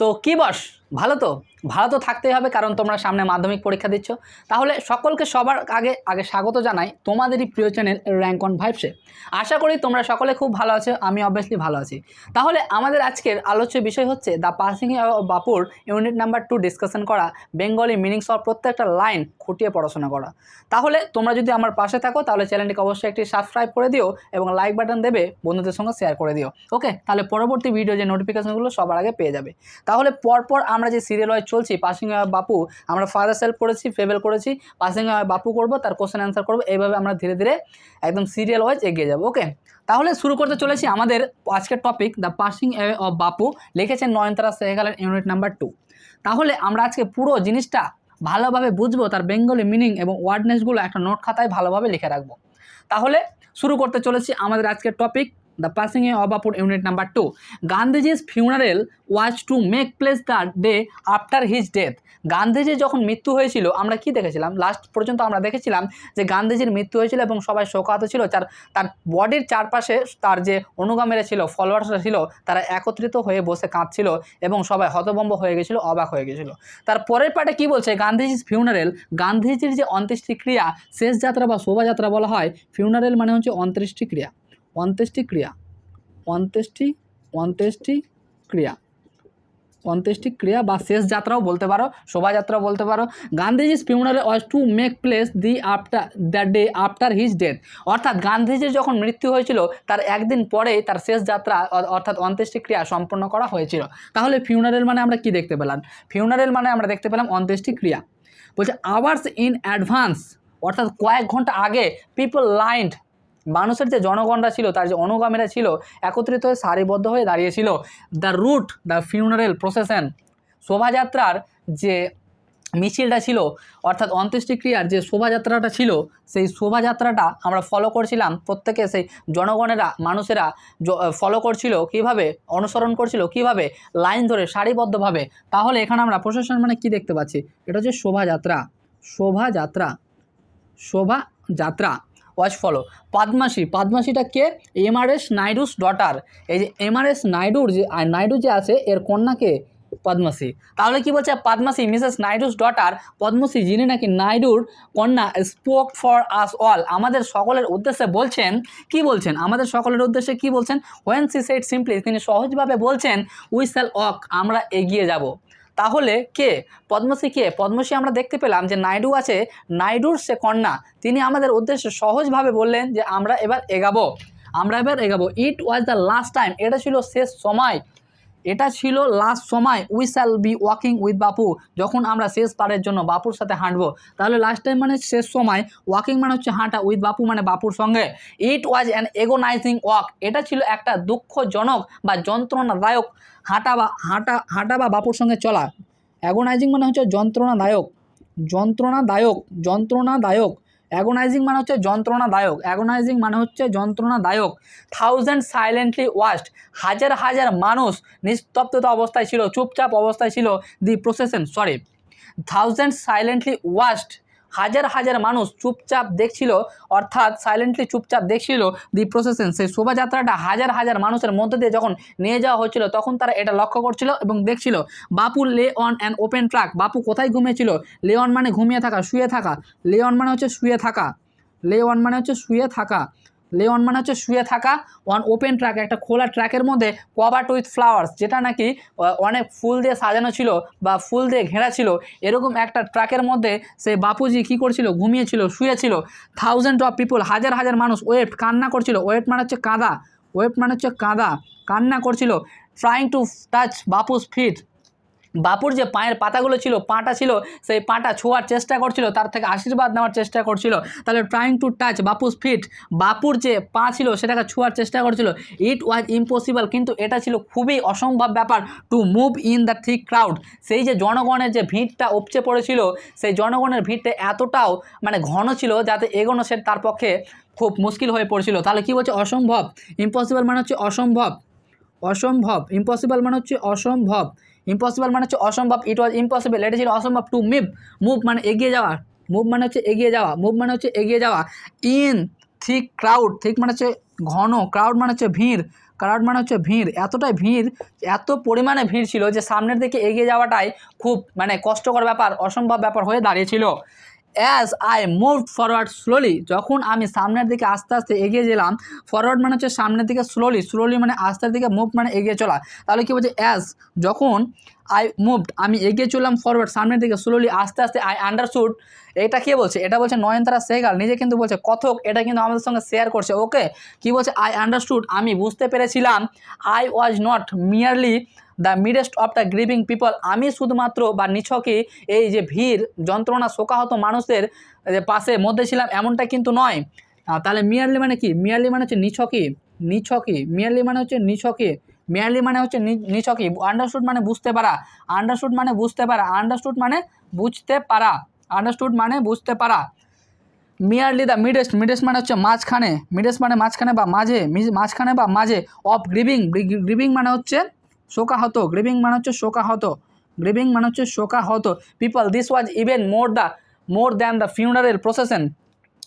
তো কি বস? ভালো তো? ভালো তো থাকতেই হবে, কারণ তোমরা সামনে মাধ্যমিক পরীক্ষা দিচ্ছ। তাহলে সকলকে সবার আগে আগে স্বাগত জানাই তোমাদেরই প্রিয় চ্যানেল র্যাঙ্ক অন ভাইবসে আশা করি তোমরা সকলে খুব ভালো আছো, আমি অবভিয়াসলি ভালো আছি। তাহলে আমাদের আজকের আলোচ্য বিষয় হচ্ছে দ্য পাসিং বাপুর ইউনিট নাম্বার টু ডিসকাশন করা, বেঙ্গলি মিনিংস অফ প্রত্যেকটা লাইন খুঁটিয়ে পড়াশোনা করা। তাহলে তোমরা যদি আমার পাশে থাকো, তাহলে চ্যানেলটিকে অবশ্যই একটি সাবস্ক্রাইব করে দিও এবং লাইক বাটন দেবে, বন্ধুদের সঙ্গে শেয়ার করে দিও। ওকে? তাহলে পরবর্তী ভিডিও যে নোটিফিকেশনগুলো সবার আগে পেয়ে যাবে। তাহলে পরপর আমরা যে সিরিয়াল ওয়াইজ চলছি পাসিং বাপু, আমরা ফাদার সেলফ করেছি ফেবেল করেছি পাসিং বাপু করব, তার কোশ্চেন অ্যান্সার করব, এইভাবে আমরা ধীরে ধীরে একদম সিরিয়াল ওয়াইজ এগিয়ে যাব ওকে তাহলে শুরু করতে চলেছি আমাদের আজকের topic the passing a of Bapu, লিখেছেন নয়নতারা সেহগালের ইউনিট নাম্বার টু তাহলে আমরা আজকে পুরো জিনিসটা ভালোভাবে বুঝব, তার বেঙ্গলি মিনিং এবং ওয়ার্ডনেসগুলো একটা নোট খাতায় ভালোভাবে লিখে রাখব। তাহলে শুরু করতে চলেছি আমাদের আজকের টপিক দ্য পাসিং এ বাপুর ইউনিট নাম্বার টু গান্ধীজির funeral was to make place the day after his death গান্ধীজির যখন মৃত্যু হয়েছিল, আমরা কি দেখেছিলাম? লাস্ট পর্যন্ত আমরা দেখেছিলাম যে গান্ধীজির মৃত্যু হয়েছিল এবং সবাই শোকাহত ছিল। তার তার বডির চারপাশে তার যে অনুগামীরা ছিল ফলোয়ার্সরা ছিল, তারা একত্রিত হয়ে বসে কাঁদছিল এবং সবাই হতভম্ব হয়ে গেছিল, অবাক হয়ে গেছিল। তার পরের পার্টে কি বলছে? গান্ধীজির ফিউনারেল গান্ধীজির যে অন্ত্যেষ্টিক্রিয়া, শেষ যাত্রা বা শোভাযাত্রা বলা হয় ফিউনারেল মানে হচ্ছে অন্ত্যেষ্টিক্রিয়া। অন্ত্যেষ্টিক্রিয়া অন্ত্যেষ্টি অন্ত্যেষ্টি ক্রিয়া। অন্ত্যেষ্টি ক্রিয়া বা শেষ যাত্রাও বলতে পারো শোভাযাত্রাও বলতে পারো। গান্ধীজির funeral was to make place the after, the day after his death. অর্থাৎ গান্ধীজির যখন মৃত্যু হয়েছিল, তার একদিন পরেই তার শেষ যাত্রা অর্থাৎ অন্ত্যেষ্টি ক্রিয়া সম্পন্ন করা হয়েছিল। তাহলে ফিউনারেল মানে আমরা কি দেখতে পেলাম? ফিউনারেল মানে আমরা দেখতে পেলাম অন্ত্যেষ্টি ক্রিয়া। বলছে আওয়ার্স ইন অ্যাডভান্স অর্থাৎ কয়েক ঘণ্টা আগে পিপল লাইন্ড মানুষের যে জনগণরা ছিল, তার যে অনুগামীরা ছিল, একত্রিত হয়ে সারিবদ্ধ হয়ে দাঁড়িয়েছিল। The route the funeral procession শোভাযাত্রার যে মিছিলটা ছিল, অর্থাৎ অন্ত্যেষ্টিক্রিয়ার যে শোভাযাত্রাটা ছিল, সেই শোভাযাত্রাটা আমরা ফলো করছিলাম। প্রত্যেকে সেই জনগণেরা, মানুষেরা ফলো করছিল কীভাবে, অনুসরণ করছিল কীভাবে, লাইন ধরে সারিবদ্ধভাবে। তাহলে এখানে আমরা প্রশাসন মানে কি দেখতে পাচ্ছি? এটা হচ্ছে শোভাযাত্রা। শোভাযাত্রা। শোভাযাত্রা। ওয়াচ ফলো পদ্মাসী, পদ্মাসীটা কে? M R S Naidu's daughter এই যে এমআরএস নাইডুর যে নাইডু যে আছে, এর কন্যাকে পদ্মাসী। তাহলে কি বলছে পদ্মাসী, মিসেস নাইডুস ডটার পদ্মশ্রী, যিনি নাকি নাইডুর কন্যা স্পোক ফর আস অল আমাদের সকলের উদ্দেশ্যে বলছেন, কি বলছেন? আমাদের সকলের উদ্দেশ্যে কি বলছেন? ওয়েন সি সেট সিম্পলি তিনি সহজভাবে বলছেন উই শ্যাল অক আমরা এগিয়ে যাব। তাহলে কে? পদ্মশ্রী কে? পদ্মশ্রী আমরা দেখতে পেলাম যে নাইডু আছে, নাইডুর সে কন্যা। তিনি আমাদের উদ্দেশ্যে সহজভাবে বললেন যে আমরা এবার এগাবো। আমরা এবার এগাবো। It was the last time এটা ছিল শেষ সময়। এটা ছিল লাস্ট সময় we shall be walking with Bapu. যখন আমরা শেষ পারের জন্য বাপুর সাথে হাঁটবো। তাহলে লাস্ট টাইম মানে শেষ সময় ওয়াকিং মানে হচ্ছে হাঁটা উইথ বাপু মানে বাপুর সঙ্গে। ইট ওয়াজ অ্যান এগোনাইজিং ওয়াক এটা ছিল একটা দুঃখজনক বা যন্ত্রণাদায়ক হাঁটা বা হাঁটা হাঁটা বা বাপুর সঙ্গে চলা। অ্যাগোনাইজিং মানে হচ্ছে যন্ত্রণাদায়ক। যন্ত্রণাদায়ক যন্ত্রণাদায়ক। অ্যাগোনাইজিং মানে হচ্ছে যন্ত্রণাদায়ক। অ্যাগোনাইজিং মানে হচ্ছে যন্ত্রণাদায়ক। থাউজেন্ড সাইলেন্টলি ওয়াস্ট হাজার হাজার মানুষ নিস্তব্ধতা অবস্থায় ছিল, চুপচাপ অবস্থায় ছিল। The procession sorry thousand silently waste হাজার হাজার মানুষ চুপচাপ দেখছিল, অর্থাৎ সাইলেন্টলি চুপচাপ দেখছিল দি প্রসেশন সেই শোভাযাত্রাটা হাজার হাজার মানুষের মধ্যে দিয়ে যখন নিয়ে যাওয়া হচ্ছিল, তখন তারা এটা লক্ষ্য করছিল এবং দেখছিল, বাপু lay on an open truck বাপু কোথায় ঘুমিয়েছিল? লে অন মানে ঘুমিয়ে থাকা, শুয়ে থাকা। লে অন মানে হচ্ছে শুয়ে থাকা। লে অন মানে হচ্ছে শুয়ে থাকা। লে অন মানে হচ্ছে শুয়ে থাকা অন ওপেন ট্র্যাক একটা খোলা ট্র্যাকের মধ্যে কভার্ড উইথ ফ্লাওয়ার্স যেটা নাকি অনেক ফুল দিয়ে সাজানো ছিল বা ফুল দিয়ে ঘেরা ছিল, এরকম একটা ট্র্যাকের মধ্যে সেই বাপুজি কী করছিল, ঘুমিয়েছিল, শুয়েছিল। থাউজেন্ড অফ পিপল হাজার হাজার মানুষ ওয়েট কান্না করছিল। ওয়েট মানে হচ্ছে কাঁদা ওয়েট মানে হচ্ছে কাঁদা, কান্না করছিল trying to touch Bapu's feet বাপুর যে পায়ের পাতাগুলো ছিল, পাটা ছিল, সেই পাটা ছোঁয়ার চেষ্টা করছিল, তার থেকে আশীর্বাদ নেওয়ার চেষ্টা করছিল। তাহলে trying to touch Bapu's feet বাপুর যে পা ছিল, সেটাকে ছোঁয়ার চেষ্টা করছিল। ইট ওয়াজ ইম্পসিবল কিন্তু এটা ছিল খুবই অসম্ভব ব্যাপার to move in the thick crowd সেই যে জনগণের যে ভিড়টা উপচে পড়েছিল, সেই জনগণের ভিড়টা এতটাও মানে ঘন ছিল যাতে এগোনো সে তার পক্ষে খুব মুশকিল হয়ে পড়ছিল। তাহলে কি বলছে অসম্ভব। ইম্পসিবল মানে হচ্ছে অসম্ভব। অসম্ভব। ইম্পসিবল মানে হচ্ছে অসম্ভব। ইম্পসিবল মানে হচ্ছে অসম্ভব ইট ওয়াজ ইম্পসিবল এটা ছিল অসম্ভব টু মুভ মুভ মানে এগিয়ে যাওয়া মুভ মানে হচ্ছে এগিয়ে যাওয়া মুভ মানে হচ্ছে এগিয়ে যাওয়া ইন থিক ক্রাউড থিক মানে হচ্ছে ঘন ক্রাউড মানে হচ্ছে ভিড় ক্রাউড মানে হচ্ছে ভিড়, এতটাই ভিড়, এত পরিমাণে ভিড় ছিল যে সামনের দিকে এগিয়ে যাওয়াটাই খুব মানে কষ্টকর ব্যাপার, অসম্ভব ব্যাপার হয়ে দাঁড়িয়েছিল। As I move forward slowly যখন আমি সামনের দিকে আস্তে আস্তে এগিয়ে গেলাম ফরওয়ার্ড মানে হচ্ছে সামনের দিকে স্লোলি স্লোলি মানে আস্তের দিকে মুভ মানে এগিয়ে চলা। তাহলে কী বলছে অ্যাজ যখন আই মুভড আমি এগিয়ে চললাম ফরওয়ার্ড সামনের দিকে স্লোলি আস্তে আস্তে আই আন্ডারস্টুড এটা কে বলছে? এটা বলছে নয়নতারা সেগাল নিজে কিন্তু বলছে কথক, এটা কিন্তু আমাদের সঙ্গে শেয়ার করছে ওকে কি বলছে? আই আন্ডারস্টুড আমি বুঝতে পেরেছিলাম I was not merely the midst of the grieving people আমি শুধুমাত্র বা নিছকই এই যে ভিড়, যন্ত্রণা শোকাহত মানুষের পাশে মধ্যে ছিলাম, এমনটা কিন্তু নয়। তাহলে মিয়ারলি মানে কি? মিয়ারলি মানে হচ্ছে নিছকই নিছকই মিয়ারলি মানে হচ্ছে নিছকই মিয়ারলি মানে হচ্ছে নি- নিছকই আন্ডারস্টুড মানে বুঝতে পারা আন্ডারস্টুড মানে বুঝতে পারা আন্ডারস্টুড মানে বুঝতে পারা আন্ডারস্টুড মানে বুঝতে পারা। মিয়ারলি দ্য মিডেস্ট মিডেস্ট মানে হচ্ছে মাঝখানে মিডেস্ট মানে মাঝখানে বা মাঝে মাঝখানে বা মাঝে অফ গ্রিভিং গ্রিভিং মানে হচ্ছে শোকাহত গ্রিভিং মানে হচ্ছে শোকাহত গ্রিভিং মানে হচ্ছে শোকাহত people this was even more the more than the funeral procession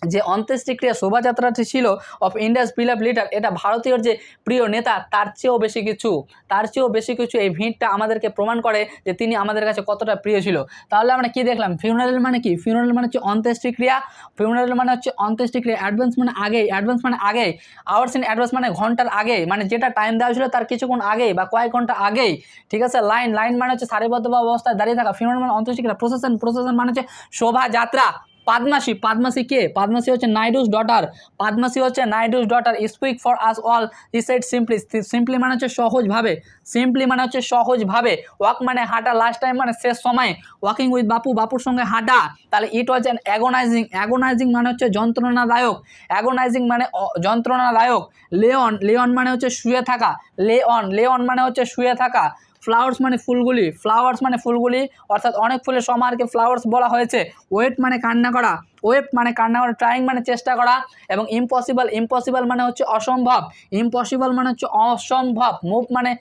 যে অন্ত্যেষ্টিক্রিয়া শোভাযাত্রাটি ছিল of India's pill of leader এটা ভারতীয় যে প্রিয় নেতা, তার চেয়েও বেশি কিছু, তার চেয়েও বেশি কিছু এই ভিড়টা আমাদেরকে প্রমাণ করে যে তিনি আমাদের কাছে কতটা প্রিয় ছিল। তাহলে আমরা কি দেখলাম? ফিউনারেল মানে কি? ফিউনারেল মানে হচ্ছে অন্ত্যেষ্টিক্রিয়া। ফিউনারেল মানে হচ্ছে অন্ত্যেষ্টিক্রিয়া। অ্যাডভান্স মানে আগেই অ্যাডভান্স মানে আগেই। আওয়ার্স ইন অ্যাডভান্স মানে ঘণ্টার আগে মানে যেটা টাইম দেওয়া ছিল তার কিছুক্ষণ আগেই বা কয়েক ঘণ্টা আগেই। ঠিক আছে? লাইন লাইন মানে হচ্ছে সারিবদ্ধ অবস্থায় দাঁড়িয়ে থাকা। ফিউনারেল মানে অন্ত্যেষ্টিক্রিয়া। প্রসেশন প্রসেশন মানে হচ্ছে শোভাযাত্রা। পাদমাসি পাদমাসি কে? পাদমাসি হচ্ছে নাইডুস ডটার। পাদমাসি হচ্ছে Naidu's daughter. Speak for us all. Said simply simply মানে হচ্ছে সহজভাবে সিম্পলি মানে হচ্ছে সহজভাবে ওয়াক মানে হাঁটা লাস্ট টাইম মানে শেষ সময়। ওয়াকিং উইথ বাপু, বাপুর সঙ্গে হাঁটা। তাহলে it was an agonising. Agonising মানে হচ্ছে যন্ত্রণাদায়ক। অ্যাগোনাইজিং মানে যন্ত্রণাদায়ক। লেওন লেওন মানে হচ্ছে শুয়ে থাকা। লেওন লেওন মানে হচ্ছে শুয়ে থাকা। ফ্লাওয়ার্স মানে ফুলগুলি ফ্লাওয়ার্স মানে ফুলগুলি, অর্থাৎ অনেক ফুলের সমারকে ফ্লাওয়ার্স বলা হয়েছে। ওয়েট মানে কান্না করা ওয়েট মানে কান্না করা ট্রাইং মানে চেষ্টা করা, এবং ইম্পসিবল ইম্পসিবল মানে হচ্ছে অসম্ভব ইম্পসিবল মানে হচ্ছে অসম্ভব মুভ মানে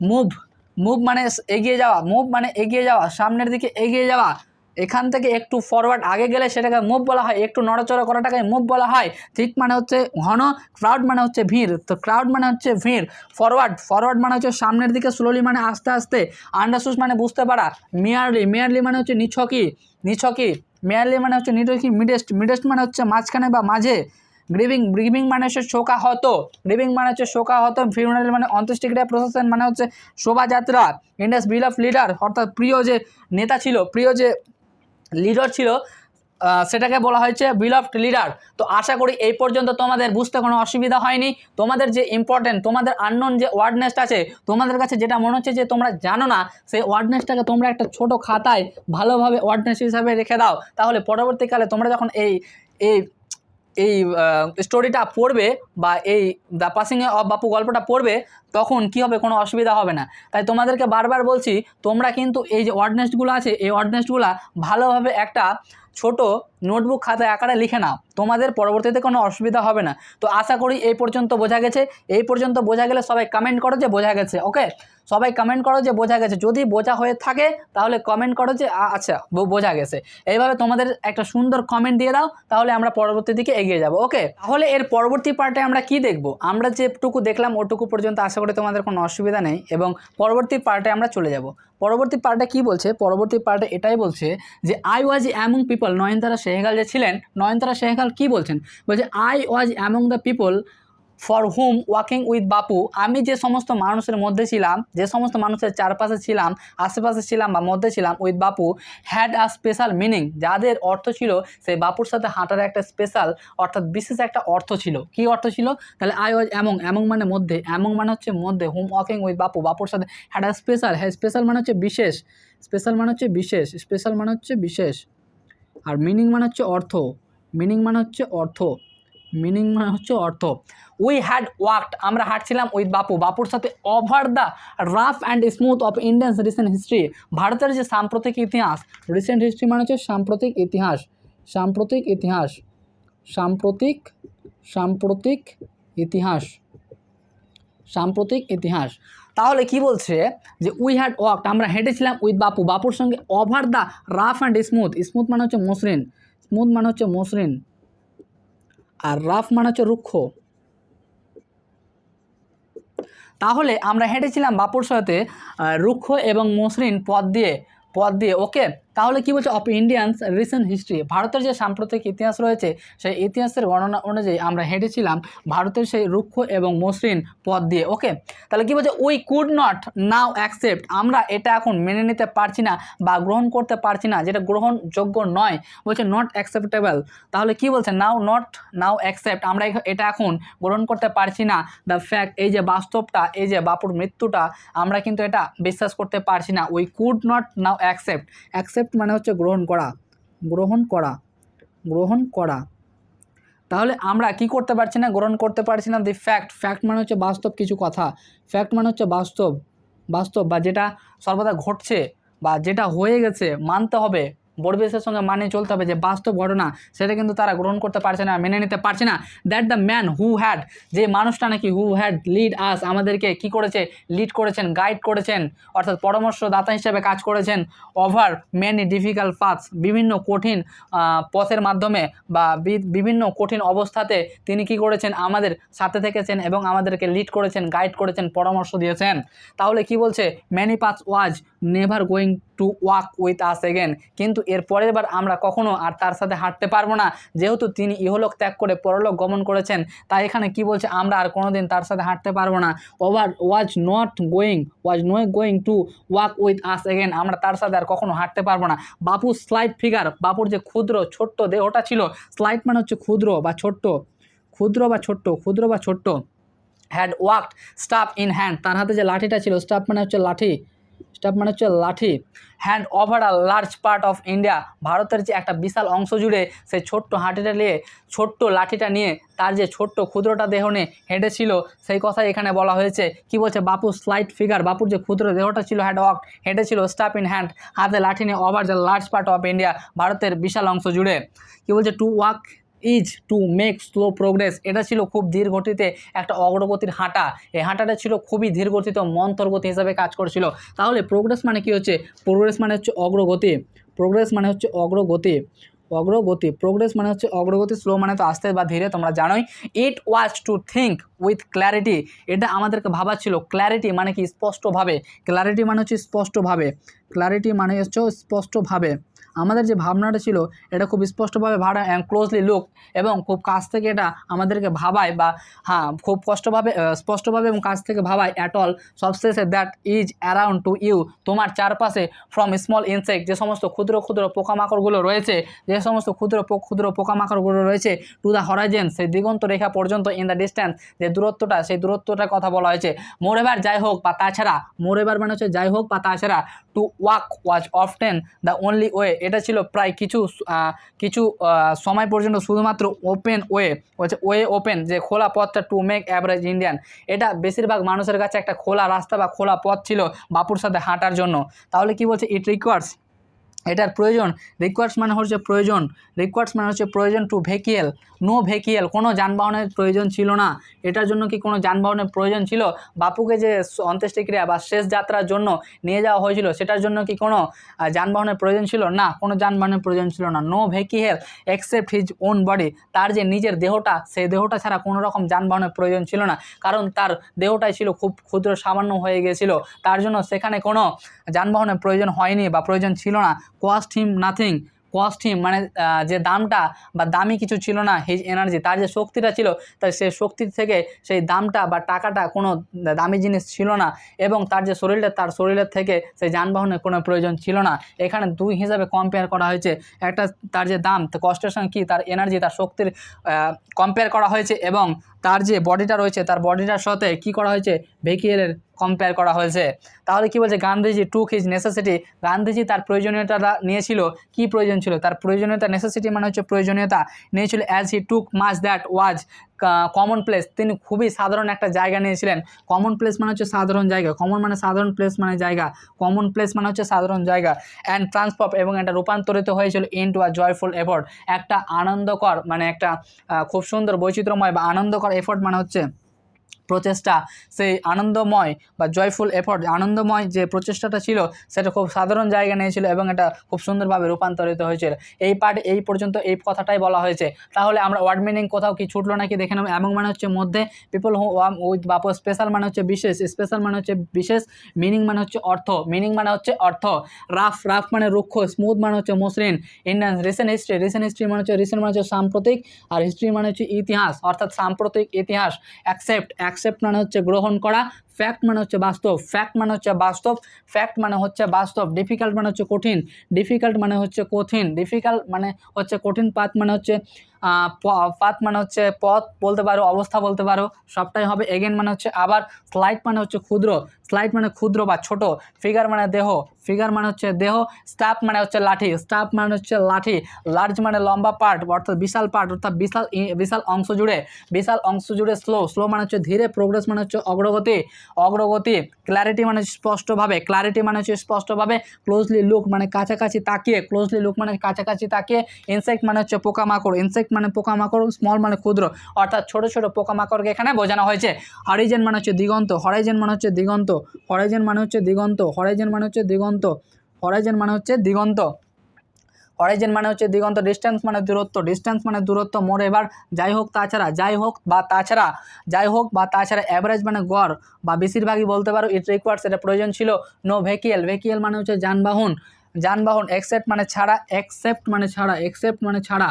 মুভ মুভ মানে এগিয়ে যাওয়া মুভ মানে এগিয়ে যাওয়া, সামনের দিকে এগিয়ে যাওয়া। এখান থেকে একটু ফরওয়ার্ড আগে গেলে সেটাকে মুভ বলা হয় একটু নড়াচড়া করাটাকে মুভ বলা হয় ঠিক মানে হচ্ছে ঘন ক্রাউড মানে হচ্ছে ভিড় তো ক্রাউড মানে হচ্ছে ভিড় ফরওয়ার্ড ফরওয়ার্ড মানে হচ্ছে সামনের দিকে স্লোলি মানে আস্তে আস্তে আন্ডারসুস মানে বুঝতে পারা মিয়ারলি মিয়ারলি মানে হচ্ছে নিছকি নিছকি মেয়ারলি মানে হচ্ছে নিছকি মিডেস্ট মিডেস্ট মানে হচ্ছে মাঝখানে বা মাঝে গ্রিভিং গ্রিভিং মানে হচ্ছে শোকাহত গ্রিভিং মানে হচ্ছে শোকাহত ফিউনারেল মানে অন্ত্যেষ্টিক্রিয়া প্রসেসন মানে হচ্ছে শোভাযাত্রা ইন্ডিয়াস বিল অফ লিডার অর্থাৎ প্রিয় যে নেতা ছিল প্রিয় যে লিডার ছিল সেটাকে বলা হয়েছে বিলভড লিডার তো আশা করি এই পর্যন্ত তোমাদের বুঝতে কোনো অসুবিধা হয়নি। তোমাদের যে ইম্পর্টেন্ট তোমাদের আননোন যে ওয়ার্ডনেসটা আছে, তোমাদের কাছে যেটা মনে হচ্ছে যে তোমরা জানো না, সেই ওয়ার্ডনেসটাকে তোমরা একটা ছোট খাতায় ভালোভাবে ওয়ার্ডনেস হিসাবে রেখে দাও। তাহলে পরবর্তীকালে তোমরা যখন এই এই এই স্টোরিটা পড়বে বা এই দ্য পাসিং অফ বাপু গল্পটা পড়বে, তখন কি হবে? কোনো অসুবিধা হবে না। তাই তোমাদেরকে বারবার বলছি, তোমরা কিন্তু এই যে অর্ডনেস্টগুলো আছে, এই অর্ডনেস্টগুলো ভালোভাবে একটা ছোট নোটবুক খাতায় আকারে লিখে নাও। তোমাদের পরবর্তীতে কোনো অসুবিধা হবে না। তো আশা করি এই পর্যন্ত বোঝা গেছে। এই পর্যন্ত বোঝা গেলে সবাই কমেন্ট করো যে বোঝা গেছে ওকে সবাই কমেন্ট করো যে বোঝা গেছে। যদি বোঝা হয়ে থাকে, তাহলে কমেন্ট করো যে আচ্ছা বোঝা গেছে। এইভাবে তোমাদের একটা সুন্দর কমেন্ট দিয়ে দাও, তাহলে আমরা পরবর্তী দিকে এগিয়ে যাব ওকে তাহলে এর পরবর্তী পার্টে আমরা কি দেখব? আমরা যেটুকু দেখলাম, ওটুকু পর্যন্ত আশা করি তোমাদের কোনো অসুবিধা নেই। এবং পরবর্তী পার্টে আমরা চলে যাব। পরবর্তী পার্টে কি বলছে? পরবর্তী পার্টে এটাই বলছে যে I was among people Nayantara Sahgal যে ছিলেন, নয়নতারা সেহগাল কি বলছেন? বলছে I was among the people for whom walking with Bapu আমি যে সমস্ত মানুষের মধ্যে ছিলাম, যে সমস্ত মানুষের চারপাশে ছিলাম, আশেপাশে ছিলাম বা মধ্যে ছিলাম with Bapu had a special meaning যাদের অর্থ ছিল সেই বাপুর সাথে হাঁটার একটা স্পেশাল অর্থাৎ বিশেষ একটা অর্থ ছিল। কি অর্থ ছিল? তাহলে আই ওয়াজ অ্যামং অ্যামং মানে মধ্যে অ্যামং মানে হচ্ছে মধ্যে হুম ওয়াকিং উইথ বাপু বাপুর সাথে হ্যাড আ স্পেশাল হ্যাঁ স্পেশাল মানে হচ্ছে বিশেষ স্পেশাল মানে হচ্ছে বিশেষ স্পেশাল মানে হচ্ছে বিশেষ। আর মিনিং মানে হচ্ছে অর্থ। মিনিং মানে হচ্ছে অর্থ। মিনিং মানে হচ্ছে অর্থ। উই হ্যাড ওয়ার্কড আমরা হাঁটছিলাম উইথ বাপু। বাপুর সাথে over the rough and smooth of Indians recent history ভারতের যে সাম্প্রতিক ইতিহাস রিসেন্ট হিস্ট্রি মানে হচ্ছে সাম্প্রতিক ইতিহাস। সাম্প্রতিক ইতিহাস। সাম্প্রতিক সাম্প্রতিক ইতিহাস। সাম্প্রতিক ইতিহাস। তাহলে কি বলছে যে উই হ্যাড ওয়াকড আমরা হেঁটেছিলাম উইথ বাপু। বাপুর সঙ্গে over the rough and smooth smooth মানে হচ্ছে মসৃণ। স্মুথ মানে হচ্ছে মসৃণ। আর রাফ মানে হচ্ছে রুক্ষ। তাহলে আমরা হেঁটেছিলাম বাপুর সাথে রুক্ষ এবং মসৃণ পথ দিয়ে পথ দিয়ে ওকে তাহলে কি বলছে? অফ ইন্ডিয়ানস রিসেন্ট হিস্ট্রি ভারতের যে সাম্প্রতিক ইতিহাস রয়েছে, সেই ইতিহাসের গণনা অনুযায়ী আমরা হেঁটেছিলাম ভারতের সেই রুক্ষ এবং মসৃণ পথ দিয়ে। ওকে তাহলে কি বলছে? We could not now accept আমরা এটা এখন মেনে নিতে পারছি না বা গ্রহণ করতে পারছি না, যেটা গ্রহণযোগ্য নয়। বলছে নট অ্যাকসেপ্টেবল তাহলে কি বলছে? নাও নট নাও অ্যাকসেপ্ট আমরা এটা এখন গ্রহণ করতে পারছি না। দ্য ফ্যাক্ট এই যে বাস্তবটা, এই যে বাপুর মৃত্যুটা, আমরা কিন্তু এটা বিশ্বাস করতে পারছি না। We could not now accept accept মানে হচ্ছে গ্রহণ করা গ্রহণ করা গ্রহণ করা। তাহলে আমরা কি করতে পারছি না, গ্রহণ করতে পারছি না দি ফ্যাক্ট ফ্যাক্ট মানে হচ্ছে বাস্তব কিছু কথা। ফ্যাক্ট মানে হচ্ছে বাস্তব বাস্তব বা যেটা সর্বদা ঘটছে বা যেটা হয়ে গেছে, মানতে হবে। পরিবেশের সঙ্গে মানে চলতে হবে যে বাস্তব ঘটনা, সেটা কিন্তু তারা গ্রহণ করতে পারছে না, মেনে নিতে পারছে না। That the man who had যে মানুষটা নাকি হু হ্যাড লিড আস আমাদেরকে কি করেছে? লিড করেছেন গাইড করেছেন, অর্থাৎ পরামর্শদাতা হিসেবে কাজ করেছেন ওভার মেনি ডিফিকাল্ট পাথস বিভিন্ন কঠিন পথের মাধ্যমে বা বিভিন্ন কঠিন অবস্থাতে তিনি কি করেছেন? আমাদের সাথে থেকেছেন এবং আমাদেরকে লিড করেছেন গাইড করেছেন, পরামর্শ দিয়েছেন। তাহলে কি বলছে? Many paths was never going to walk with us again কিন্তু এর পরের বার আমরা কখনো আর তার সাথে হাঁটতে পারব না। যেহেতু তিনি ইহলোক ত্যাগ করে পরলোক গমন করেছেন, তাই এখানে কি বলছে, আমরা আর কোনোদিন তার সাথে হাঁটতে পারব না। Over was not going was not going to walk with us again আমরা তার সাথে আর কখনো হাঁটতে পারব না। বাপু স্লাইড ফিগার বাপুর যে ক্ষুদ্র, ছোট্ট দেহটা ছিল স্লাইড মানে হচ্ছে ক্ষুদ্র বা ছোট্ট, ক্ষুদ্র বা ছোট্ট, ক্ষুদ্র বা ছোট্ট had walked staff in hand তার হাতে যে লাঠিটা ছিল স্টাফ মানে হচ্ছে লাঠি। স্টাফ মানে হচ্ছে লাঠি। Hand over a large part of India ভারতের যে একটা বিশাল অংশ জুড়ে সেই ছোট্ট হাঁটিটা নিয়ে, ছোট্ট লাঠিটা নিয়ে তার যে ছোট্ট ক্ষুদ্রটা দেহ নিয়ে হেঁটেছিল, সেই কথাই এখানে বলা হয়েছে। কি বলছে বাপু? স্লাইট ফিগার বাপুর যে ক্ষুদ্র দেহটা ছিল হ্যান্ড ওয়াক হেঁটেছিল স্টাফ ইন হ্যান্ড হাতে লাঠি নিয়ে over the large part of India ভারতের বিশাল অংশ জুড়ে। কি বলছে? To walk is to make slow progress এটা ছিল খুব ধীর গতিতে একটা অগ্রগতির হাঁটা। এই হাঁটাটা ছিল খুবই ধীর গতিতে মন্তর গতি হিসাবে কাজ করছিল। তাহলে প্রোগ্রেস মানে কি হচ্ছে? প্রোগ্রেস মানে হচ্ছে অগ্রগতি। প্রোগ্রেস মানে হচ্ছে অগ্রগতি। অগ্রগতি। প্রোগ্রেস মানে হচ্ছে অগ্রগতি। স্লো মানে তো আস্তে বা ধীরে, তোমরা জানোই। It was to think with clarity এটা আমাদেরকে ভাবা ছিল ক্ল্যারিটি মানে কি? স্পষ্টভাবে। ক্ল্যারিটি মানে হচ্ছে স্পষ্টভাবে। ক্ল্যারিটি মানে হচ্ছে স্পষ্টভাবে। আমাদের যে ভাবনাটা ছিল, এটা খুব স্পষ্টভাবে ভাড়া অ্যান্ড ক্লোজলি লুক এবং খুব কাছ থেকে এটা আমাদেরকে ভাবায় বা হ্যাঁ খুব কষ্টভাবে স্পষ্টভাবে এবং কাছ থেকে ভাবায় অ্যাট অল সবশেষে that is around to you তোমার চারপাশে ফ্রম স্মল ইনসেক্ট যে সমস্ত ক্ষুদ্র ক্ষুদ্র পোকামাকড়গুলো রয়েছে, যে সমস্ত ক্ষুদ্র ক্ষুদ্র পোকামাকড়গুলো রয়েছে টু দ্য হরাইজেন সেই দিগন্ত রেখা পর্যন্ত ইন দ্য ডিস্ট্যান্স যে দূরত্বটা, সেই দূরত্বটার কথা বলা হয়েছে। মোরেবার যাই হোক বা তাছাড়া মোরেবার মানে হচ্ছে যাই হোক বা তাছাড়া to walk was often the only way এটা ছিল প্রায় কিছু কিছু সময় পর্যন্ত শুধুমাত্র ওপেন ওয়ে হচ্ছে ওয়ে ওপেন যে খোলা পথটা টু মেক অ্যাভারেজ ইন্ডিয়ান এটা বেশিরভাগ মানুষের কাছে একটা খোলা রাস্তা বা খোলা পথ ছিল বাপুর সাথে হাঁটার জন্য। তাহলে কি বলছে? ইট রিকোয়ার্স এটার প্রয়োজন। রিকোয়ার্স মানে হচ্ছে প্রয়োজন। রিকোয়ার্স মানে হচ্ছে প্রয়োজন টু ভেহিকেল নো ভেহিকেল কোনো যানবাহনের প্রয়োজন ছিল না। এটার জন্য কি কোনো যানবাহনের প্রয়োজন ছিল? বাপুকে যে অন্ত্যেষ্টিক্রিয়া বা শেষ যাত্রার জন্য নিয়ে যাওয়া হয়েছিল, সেটার জন্য কি কোনো যানবাহনের প্রয়োজন ছিল? না, কোনো যানবাহনের প্রয়োজন ছিল না। No vehicle except his own body তার যে নিজের দেহটা, সেই দেহটা ছাড়া কোনো রকম যানবাহনের প্রয়োজন ছিল না। কারণ তার দেহটাই ছিল খুব ক্ষুদ্র, সামান্য হয়ে গিয়েছিল তার জন্য সেখানে কোনো যানবাহনের প্রয়োজন হয়নি বা প্রয়োজন ছিল না। Cost him nothing cost him মানে যে দামটা বা দামি কিছু ছিল না হিজ এনার্জি তার যে শক্তিটা ছিল, তার সেই শক্তির থেকে সেই দামটা বা টাকাটা কোনো দামি জিনিস ছিল না এবং তার যে শরীরটা তার শরীরের থেকে সেই যানবাহনের কোনো প্রয়োজন ছিল না। এখানে দুই হিসাবে কম্পেয়ার করা হয়েছে। একটা তার যে দাম কষ্টের সঙ্গে কী? তার এনার্জি তার শক্তির কম্পেয়ার করা হয়েছে এবং তার যে বডিটা রয়েছে, তার বডিটার সাথে কি করা হয়েছে? ভেহিকেলের কম্পেয়ার করা হয়েছে। তাহলে কি বলছে? Gandhiji took his necessity Gandhiji তার প্রয়োজনীয়তাটা নিয়েছিল। কি প্রয়োজন ছিল? তার প্রয়োজনীয়তা নেসেসিটি মানে হচ্ছে প্রয়োজনীয়তা। নিয়েছিল as he took mass that was commonplace তিনি খুবই সাধারণ একটা জায়গা নিয়েছিলেন। কমন প্লেস মানে হচ্ছে সাধারণ জায়গা। কমন মানে সাধারণ প্লেস মানে জায়গা। কমন প্লেস মানে হচ্ছে সাধারণ জায়গা। অ্যান্ড ট্রান্সফর্ম এবং এটা রূপান্তরিত হয়েছিল into a joyful effort একটা আনন্দকর মানে একটা খুব সুন্দর বৈচিত্র্যময় বা আনন্দকর এফোর্ট মানে হচ্ছে প্রচেষ্টা, সেই আনন্দময় বা জয়ফুল এফর্ট আনন্দময় যে প্রচেষ্টাটা ছিল, সেটা খুব সাধারণ জায়গা নিয়েছিল এবং এটা খুব সুন্দরভাবে রূপান্তরিত হয়েছিল। এই পার্ট এই পর্যন্ত এই কথাটাই বলা হয়েছে। তাহলে আমরা ওয়ার্ড মিনিং কোথাও কি ছুটলো নাকি দেখে নেব। এবং মানে হচ্ছে মধ্যে people who with Bapu special মানে হচ্ছে বিশেষ স্পেশাল মানে হচ্ছে বিশেষ মিনিং মানে হচ্ছে অর্থ মিনিং মানে হচ্ছে অর্থ। রাফ রাফ মানে রুক্ষ স্মুথ মানে হচ্ছে মসৃণ। Indian recent history recent history মানে হচ্ছে রিসেন্ট মানে হচ্ছে সাম্প্রতিক, আর হিস্ট্রি মানে হচ্ছে ইতিহাস, অর্থাৎ সাম্প্রতিক ইতিহাস। অ্যাকসেপ্ট অ্যাকসেপ্ট মানে হচ্ছে গ্রহণ করা ফ্যাক্ট মানে হচ্ছে বাস্তব ফ্যাক্ট মানে হচ্ছে বাস্তব ফ্যাক্ট মানে হচ্ছে বাস্তব ডিফিকাল্ট মানে হচ্ছে কঠিন ডিফিকাল্ট মানে হচ্ছে কঠিন ডিফিকাল্ট মানে হচ্ছে কঠিন পাত মানে হচ্ছে আহ, প- পাত মানে হচ্ছে পথ বলতে পারো অবস্থা বলতে পারো সবটাই হবে এগেন মানে হচ্ছে আবার স্লাইড মানে হচ্ছে ক্ষুদ্র স্লাইড মানে ক্ষুদ্র বা ছোট ফিগার মানে দেহ ফিগার মানে হচ্ছে দেহ স্টাফ মানে হচ্ছে লাঠি স্টাফ মানে হচ্ছে লাঠি লার্জ মানে লম্বা পার্ট অর্থাৎ বিশাল পার্ট অর্থাৎ বিশাল বিশাল অংশ জুড়ে বিশাল অংশ জুড়ে স্লো স্লো মানে হচ্ছে ধীরে প্রোগ্রেস মানে হচ্ছে অগ্রগতি অগ্রগতি ক্ল্যারিটি মানে স্পষ্টভাবে ক্ল্যারিটি মানে হচ্ছে স্পষ্টভাবে ক্লোজলি লুক মানে কাছাকাছি তাকিয়ে ক্লোজলি লুক মানে কাছাকাছি তাকিয়ে ইনসেক্ট মানে হচ্ছে পোকামাকড় ইনসেক্ট মানে পোকামাকড় স্মল মানে ক্ষুদ্র, অর্থাৎ ছোট ছোট পোকামাকড়কে এখানে বোঝানো হয়েছে। হরিজেন মানে হচ্ছে দিগন্ত হরাইজেন মানে হচ্ছে দিগন্ত হরাইজেন মানে হচ্ছে দিগন্ত হরাইজেন মানে হচ্ছে দিগন্ত হরাইজেন মানে হচ্ছে দিগন্ত। হরাইজেন মানে হচ্ছে দিগন্ত ডিস্টেন্স মানে দূরত্ব ডিস্টেন্স মানে দূরত্ব, মোর এবার যাই হোক তাছাড়া যাই হোক বা তাছাড়া যাই হোক বা তাছাড়া অ্যাভারেজ মানে গড়, বা বেশিরভাগই বলতে পারো ইট রিকোয়ার্স এটা প্রয়োজন ছিল নো ভেহিকেল ভেহিকেল মানে হচ্ছে যানবাহন যানবাহন এক্সেপ্ট মানে ছাড়া এক্সেপ্ট মানে ছাড়া এক্সেপ্ট মানে ছাড়া।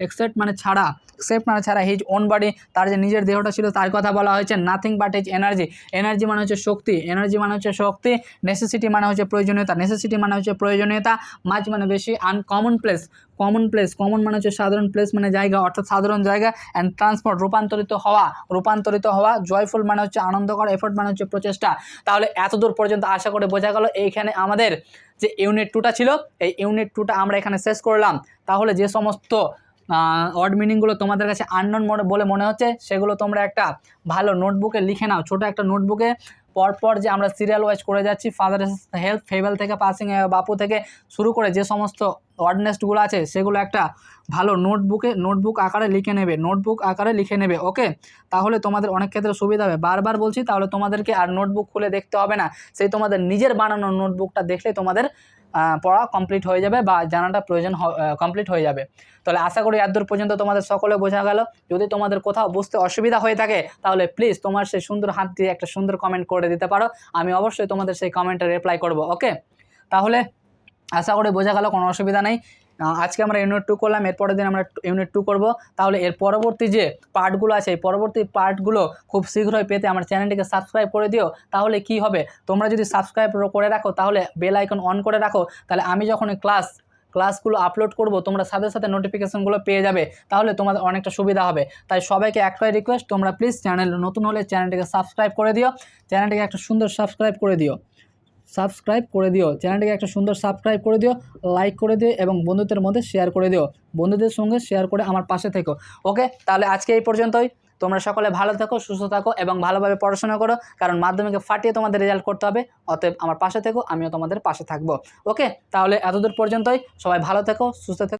এক্সেপ্ট মানে ছাড়া এক্সেপ্ট মানে ছাড়া হিজ ওন বডি তার যে নিজের দেহটা ছিল তার কথা বলা হয়েছে nothing but is energy energy মানে হচ্ছে শক্তি এনার্জি মানে হচ্ছে শক্তি নেসেসিটি মানে হচ্ছে প্রয়োজনীয়তা নেসেসিটি মানে হচ্ছে প্রয়োজনীয়তা মাঝ মানে বেশি uncommon place common place common মানে হচ্ছে সাধারণ প্লেস মানে জায়গা, অর্থাৎ সাধারণ জায়গা অ্যান্ড ট্রান্সপোর্ট রূপান্তরিত হওয়া রূপান্তরিত হওয়া জয়ফুল মানে হচ্ছে আনন্দকর এফোর্ট মানে হচ্ছে প্রচেষ্টা। তাহলে এত দূর পর্যন্ত আশা করে বোঝা গেল এইখানে আমাদের যে ইউনিট টুটা ছিল, এই ইউনিট টুটা আমরা এখানে শেষ করলাম। তাহলে যে সমস্ত ওয়ার্ড মিনিংগুলো তোমাদের কাছে আননোন মনে বলে মনে হচ্ছে, সেগুলো তোমরা একটা ভালো নোটবুকে লিখে নাও। ছোটো একটা নোটবুকে পরপর যে আমরা সিরিয়াল ওয়াইজ করে যাচ্ছি ফাদার হেল্প ফেবেল থেকে পাসিং বাপু থেকে শুরু করে যে সমস্ত ওয়ার্ডনেসগুলো আছে, সেগুলো একটা ভালো নোটবুকে নোটবুক আকারে লিখে নেবে নোটবুক আকারে লিখে নেবে ওকে তাহলে তোমাদের অনেক ক্ষেত্রে সুবিধা হবে। বারবার বলছি, তাহলে তোমাদেরকে আর নোটবুক খুলে দেখতে হবে না। সেই তোমাদের নিজের বানানো নোটবুকটা দেখলে তোমাদের পড়া কমপ্লিট হয়ে যাবে বা জানাটা প্রয়োজন কমপ্লিট হয়ে যাবে। তাহলে আশা করি এতদূর পর্যন্ত তোমাদের সকলে বোঝা গেল। যদি তোমাদের কোথাও বুঝতে অসুবিধা হয়ে থাকে, তাহলে প্লিজ তোমার সেই সুন্দর হাত দিয়ে একটা সুন্দর কমেন্ট করে দিতে পারো। আমি অবশ্যই তোমাদের সেই কমেন্টে রিপ্লাই করব ওকে তাহলে আশা করি বোঝা গেল, কোনো অসুবিধা নেই। আজকে আমরা ইউনিট টু করলাম, এরপরের দিন আমরা ইউনিট টু করব। তাহলে এর পরবর্তী যে পার্টগুলো আছে, এই পরবর্তী পার্টগুলো খুব শীঘ্রই পেতে আমার চ্যানেলটিকে সাবস্ক্রাইব করে দিও। তাহলে কি হবে? তোমরা যদি সাবস্ক্রাইব করে রাখো, তাহলে বেল আইকন অন করে রাখো। তাহলে আমি যখন ক্লাস ক্লাসগুলো আপলোড করব, তোমরা সাথে সাথে নোটিফিকেশনগুলো পেয়ে যাবে। তাহলে তোমাদের অনেকটা সুবিধা হবে। তাই সবাইকে একটাই রিকোয়েস্ট তোমরা প্লিজ চ্যানেল নতুন হলে চ্যানেলটিকে সাবস্ক্রাইব করে দিও। চ্যানেলটিকে একটা সুন্দর সাবস্ক্রাইব করে দিও। সাবস্ক্রাইব করে দিও। চ্যানেলটিকে একটা সুন্দর সাবস্ক্রাইব করে দিও, লাইক করে দিও এবং বন্ধুদের মধ্যে শেয়ার করে দিও। বন্ধুদের সঙ্গে শেয়ার করে আমার পাশে থেকো। ওকে, তাহলে আজকে এই পর্যন্তই। তোমরা সকলে ভালো থেকো, সুস্থ থাকো এবং ভালোভাবে পড়াশোনা করো, কারণ মাধ্যমিকে ফাটিয়ে তোমাদের রেজাল্ট করতে হবে। অতএব আমার পাশে থেকো, আমিও তোমাদের পাশে থাকব। ওকে, তাহলে এতদূর পর্যন্তই। সবাই ভালো থেকো, সুস্থ থেকো।